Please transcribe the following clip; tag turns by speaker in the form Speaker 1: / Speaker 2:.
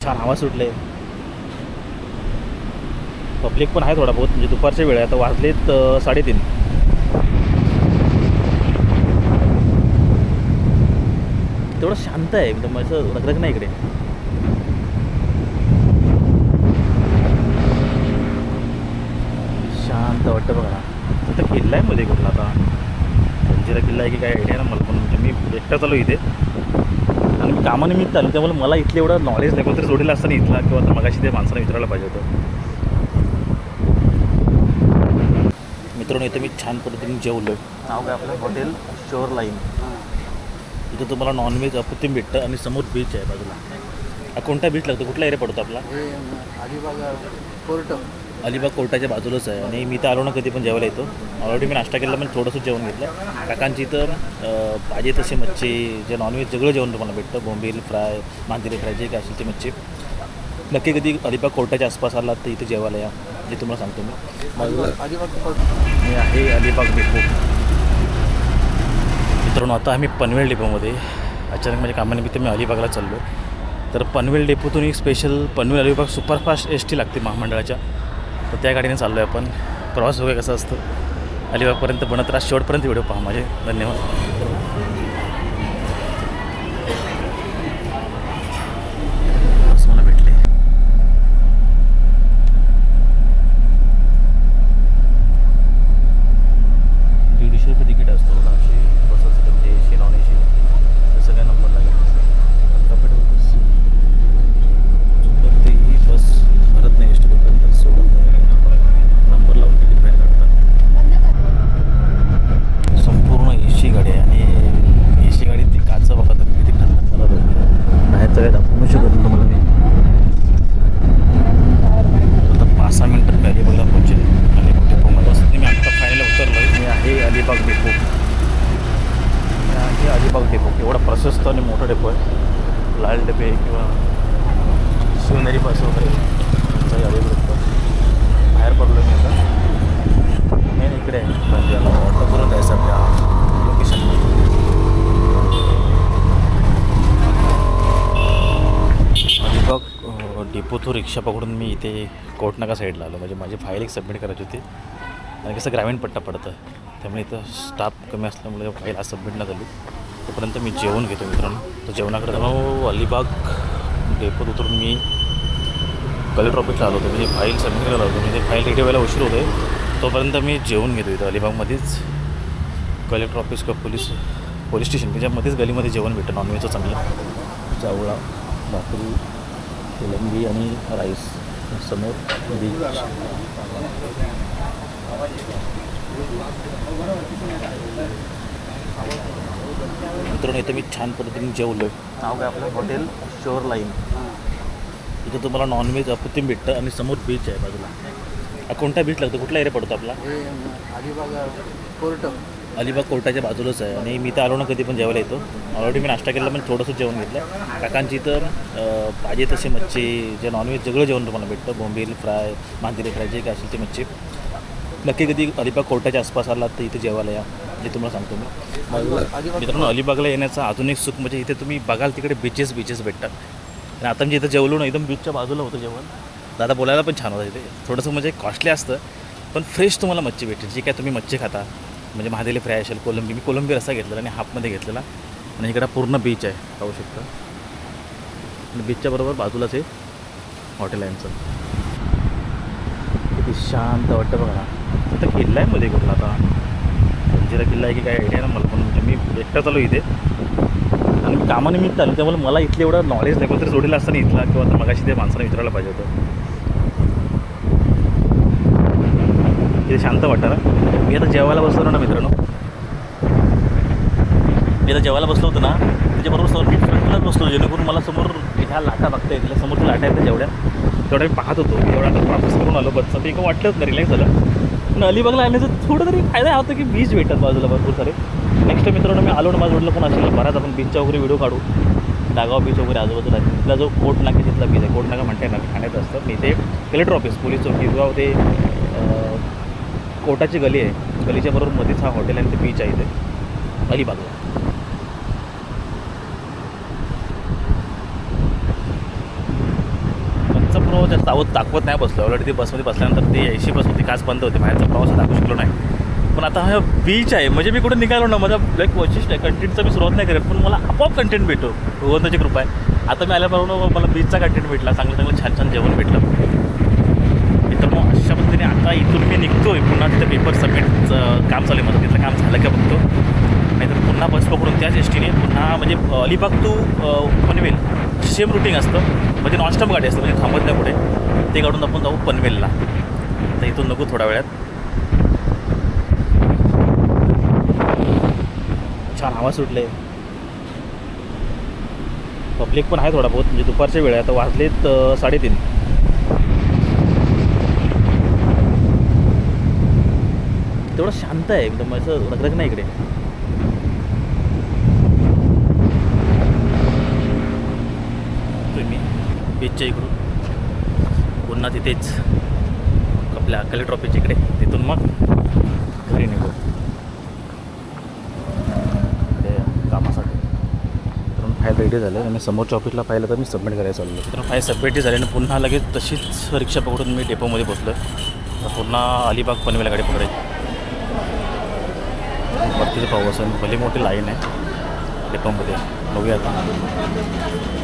Speaker 1: छान हवा सुटले. पब्लिक पण आहे थोडा बहुत म्हणजे दुपारच्या वेळ आहे आता वाजलेत साडेतीन. तेवढं शांत आहे एकदम असं रगरग नाही इकडे. शांत वाटतं बघा. आता तिथं किल्ला आहे मध्ये कुठला आता? जंजिरा किल्ला आहे की काय आयडिया ना मला पण म्हणजे मी एकटा चालू इथे. कारण मी कामानिमित्त आलो त्यामुळे मला इथलं एवढं नॉलेज नाही कोणतरी जोडीला असताना इथला किंवा तर मगाशी ते माणसाने विचारायला पाहिजे होतं. मित्रांनो इथं मी छान पद्धतीने जेवलो नाव काय आपलं? हॉटेल शोअर लाईन इथं तुम्हाला नॉनव्हेज अप्रतिम भेटतं आणि समोर बीच आहे बाजूला. कोणता बीच लागतो? कुठला एरिया पडतो आपला?
Speaker 2: कोर्ट.
Speaker 1: अलिबाग कोर्टाच्या बाजूलाच आहे. आणि मी तर आलो ना कधी पण जेवायला येतो. ऑलरेडी मी नाश्ता केला पण थोडंसं जेवण घेतलं. काकांची इथं भाजी तशी मच्छी जे नॉनव्हेज सगळं जेवण तुम्हाला भेटतं. बोंबील फ्राय मांदेली फ्राय जे काय असेल ते मच्छी. नक्की कधी अलिबाग कोर्टाच्या आसपास आलात तर इथे जेवायला या. हे तुम्हाला सांगतो मी. मग मी आहे अलिबाग डेपो. मित्रांनो आता आम्ही पनवेल डेपोमध्ये. अचानक माझ्या कामानिमित्त मी अलिबागला चाललो तर पनवेल डेपोतून एक special Panvel Alibag superfast S T लागते महामंडळाच्या. तर त्या गाडीने चाललो आहे आपण. प्रवास वगैरे कसा असतो? अलिबागपर्यंत बनत राहा. शेवटपर्यंत व्हिडिओ पहा माझे. धन्यवाद बस मला भेटले दीडशे रुपये तिकीट असतं बघा अशी बस असते म्हणजे एसी नॉन एसी तसं काय नंबर लागेल कम्फर्टेबल बस जोपर्यंत ही बस भरत नाही एस तोपर्यंत सोडत नाही नंबर लावून तिकीट बाहेर काढतात संपूर्ण एसी गाडी आहे आणि एसी गाडी ती काचं बघा तर किती खंडात झाला बाहेरचं काय दाखवू नाही शकत तुम्हाला मी आता पाच सहा मिनटात मी अलिबागला पोहोचेल अलिबाग डेपोमध्ये असं मी आत्ता फायनल उतरलो आहे मी आहे अलिबाग डेपो मी आहे अलिबाग डेपो एवढा प्रशस्त आणि मोठा डेपो आहे लाल डबे किंवा शिवनेरी पास वगैरे. त्यांचाही अलिबाग बाहेर पडलो मी आता. मेन इकडे आहे. म्हणजे ऑटो करून जायचं आपल्या लोकेशन अलिबाग अ, डेपो तो रिक्षा पकडून मी इथे कोटनाका साईडला आलो. म्हणजे माझी फाईल एक सबमिट करायची होती. आणि कसं ग्रामीण पट्टा पडतं. त्यामुळे इथं स्टाफ कमी असल्यामुळे फाईल आज सबमिट न झाली. तोपर्यंत मी जेवण घेतो मित्रांनो. तर जेवणाकडे अलिबाग डेपोत उतरून मी कलेक्टर ऑफिसला आलो होतो म्हणजे फाईल सबमिट करायला होतो म्हणजे फाईल रेडी व्हायला उशीर होते तोपर्यंत मी जेवण घेतो इथं अलिबागमध्येच. कलेक्टर ऑफिस का पोलीस पोलीस स्टेशन त्याच्यामध्येच गलीमध्ये जेवण भेटतं नॉनव्हेजचं चांगलं. चावळा भाकरी कोलंबी आणि राईस समोर बीच मित्रांनो इथं मी छान पद्धतीने जेवलो नाव काय आपलं? हॉटेल शोर लाईन इथं तुम्हाला नॉनव्हेज अप्रतिम भेटतं आणि समोर बीच आहे बाजूला. हा कोणता बीच लागतो? कुठला एरिया पडतो आपला?
Speaker 2: हे अलिबाग कोर्ट.
Speaker 1: अलिबाग कोर्टाच्या बाजूलाच आहे आणि मी तर आलो ना कधी पण जेवायला येतो. ऑलरेडी मी नाश्ता केला पण थोडंसं जेवण घेतलं काकांची अं, भाजी तशी मच्छी जे नॉनव्हेज सगळं जेवण तुम्हाला भेटतं. बोंबील फ्राय मांदेली फ्राय जे काय असेल ते मच्छी. नक्की कधी अलिबाग कोर्टाच्या आसपास आलात तर इथे जेवायला या हे तुम्हाला सांगतो मी. मग मित्रांनो अलिबागला येण्याचा आधुनिक सुख म्हणजे इथे तुम्ही बघाल तिकडे बीचेस बीचेस भेटतात. आणि आता मी इथं जेवलो ना एकदम बीचच्या बाजूला होतं जेवण. दादा बोलायला पण छान होतं इथे थोडंसं म्हणजे कॉस्टली असतं पण फ्रेश तुम्हाला मच्छी भेटेल जी काय तुम्ही मच्छी खाता म्हणजे महादेली फ्राय असेल कोलंबी मी कोलंबी रस्सा घेतलेला आणि हाफमध्ये घेतलेला. आणि इकडं पूर्ण बीच आहे पाहू शकता. आणि बीचच्या बरोबर बाजूलाच आहे हॉटेल आहे आमचं. किती शांत वाटतं बघा ना. आता किल्ला आहे मध्ये कुठला आता. जंजिरा किल्ला आहे की काय आयडिया ना मला पण. म्हणजे मी एकटा चालू इथे. आणि मी कामानिमित्त आलो त्यामुळे मला इथलं एवढं नॉलेज नाही. कोणतरी जोडीला असताना इथला किंवा आता मगाशी ते माणसाला विचारायला पाहिजे होतं. इथे शांत वाटतं ना. मी आता जेवायला बसलो ना मित्रांनो. मी आता जेवायला बसलो होतो ना. त्याच्याबरोबर समोर मी फ्रंटलाच बसलो जेणेकरून मला समोर ह्या लाटा बघता येतील. समोरच्या लाटा येतात जेवढ्या तेवढ्या मी पाहत होतो. एवढा आता करून आलो बसचं ते एक वाटलंच नाही रिलॅक्स झालं. पण अलिबागला आल्याचं थोडं तरी फायदा हा होतो की बीच भेटतात बाजूला भरपूर सारे. नेक्स्ट मित्रांनो मी आलो माझं म्हटलं पण असेल बराच आपण बीचच्या वगैरे व्हिडिओ काढू. डागाव बीच वगैरे आजूबाजूला. आहे. तिथला जो कोट नाका तिथला बीच आहे. कोट नाका म्हणता येणार. ठाण्यात असतं. मी ते कलेक्टर ऑफिस पोलीस चौकी किंवा ते कोटाची गली आहे. गलीच्या बरोबर मध्येच हा हॉटेल आणि ते बीच आहे इथे. अलिबागला प्रवास जास्त आवत दाखवत नाही बसलो. ऑलरेडी ती बसमध्ये बसल्यानंतर ती ऐंशी बस होती. काच बंद होती. बाहेरचा प्रवास दाखवू शकलो नाही. पण आता हा बीच आहे. म्हणजे मी कुठे निघालो ना माझा लाईक वैशिष्ट्य आहे कंटेंटचा मी सुरुवात नाही करत पण मला आपोआप कंटेंट भेटतो. भगवंताची कृपा आहे. आता मी आल्याबरोबर मला बीचचा कंटेंट भेटला चांगलं चांगलं छान छान जेवण भेटलं. मित्रांनो अशा पद्धतीने आता इथून मी निघतो आहे पुन्हा तिथे पेपर सबमिटचं काम चालू आहे माझं. तिथलं काम झालं का बघतो. नाहीतर पुन्हा बस पकडून त्याच एसटीने पुन्हा म्हणजे Alibag to Panvel same routine असतं. म्हणजे नॉनस्टॉप गाडी असतं म्हणजे थांबत नाही पुढे ते काढून आपण जाऊ पनवेलला. तर इथून नको थोड्या वेळात. छान हवा सुटले. पब्लिक पण आहे थोडा बहुत म्हणजे दुपारच्या वेळ आहे आता वाजलेत साडेतीन. तेवढं शांत आहे एकदम असं रगरग नाही इकडे. तुम्ही बीचच्या इकडून पुन्हा तिथेच आपल्या कलेक्टर ऑफिसच्या इकडे तिथून मग घरी निघू इकडे कामासाठी तर फाईल रेडी झाले आणि समोरच्या ऑफिसला पाहिलं तर मी सबमिट करायला चाललो तर फाईल सबमिट झाली आणि पुन्हा लगेच तशीच रिक्षा पकडून मी डेपोमध्ये पोचलो पुन्हा अलिबाग पनवेला गाडी पकडायची. वरतीचं पाऊस आणि भले मोठी लाईन आहे. डेपोमध्ये बघूया आता.